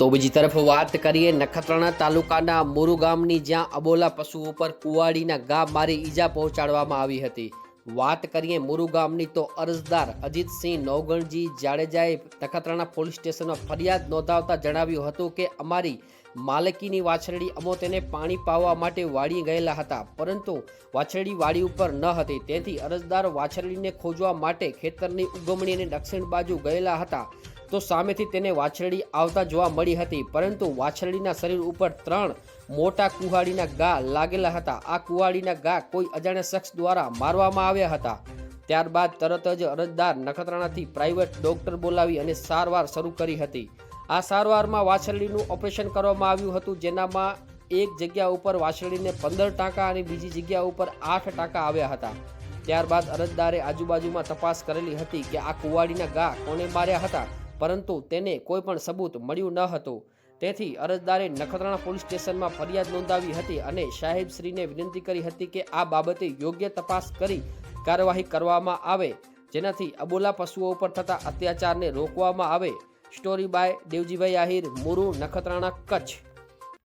તો બીજી તરફ વાત કરીએ નખત્રાણા તાલુકાના મોરુ ગામની જ્યાં અબોલા પશુઓ પર કુવાડીના ગા મારી ઈજા પહોંચાડવામાં આવી હતી. વાત કરીએ મોરુ ગામની તો અરજદાર અજીતસિંહ નવગણજી જાડેજાએ નખત્રાણા પોલીસ સ્ટેશનમાં ફરિયાદ નોંધાવતા જણાવ્યું હતું કે અમારી માલકીની વાછરડી અમો તેને પાણી પાવા માટે વાળી ગયેલા હતા, પરંતુ વાછરડી વાડી ઉપર ન હતી. તેથી અરજદાર વાછરડીને ખોજવા માટે ખેતરની ઉગમણી અને દક્ષિણ બાજુ ગયેલા હતા. તો સામેથી તેને વાછરડી આવતા જોવા મળી હતી, પરંતુ વાછરડીના શરીર ઉપર ત્રણ મોટા કુહાડીના ગા લાગેલા હતા. આ કુહાડીના ગા કોઈ અજાણ્યા શખ્સ દ્વારા મારવામાં આવ્યા હતા. ત્યારબાદ તરત જ અરજદાર નખત્રાણાથી પ્રાઇવેટ ડોક્ટર બોલાવી અને સારવાર શરૂ કરી હતી. આ સારવારમાં વાછરડીનું ઓપરેશન કરવામાં આવ્યું હતું, જેનામાં એક જગ્યા ઉપર વાછરડીને પંદર ટાંકા અને બીજી જગ્યા ઉપર આઠ ટાંકા આવ્યા હતા. ત્યારબાદ અરજદારે આજુબાજુમાં તપાસ કરેલી હતી કે આ કુવાડીના ગા કોણે માર્યા હતા. પરંતુ તેને કોઈ પણ સબૂત મળ્યું ન હતું. તેથી અરજદારે નખત્રાણા પોલીસ સ્ટેશનમાં ફરિયાદ નોંધાવી હતી અને સાહેબશ્રીને વિનંતી કરી હતી કે આ બાબતે યોગ્ય તપાસ કરી કાર્યવાહી કરવામાં આવે, જેનાથી અબોલા પશુઓ ઉપર થતા અત્યાચારને રોકવામાં આવે. Story by Devjibhai Ahir, Muru, Nakhatrana, Kutch.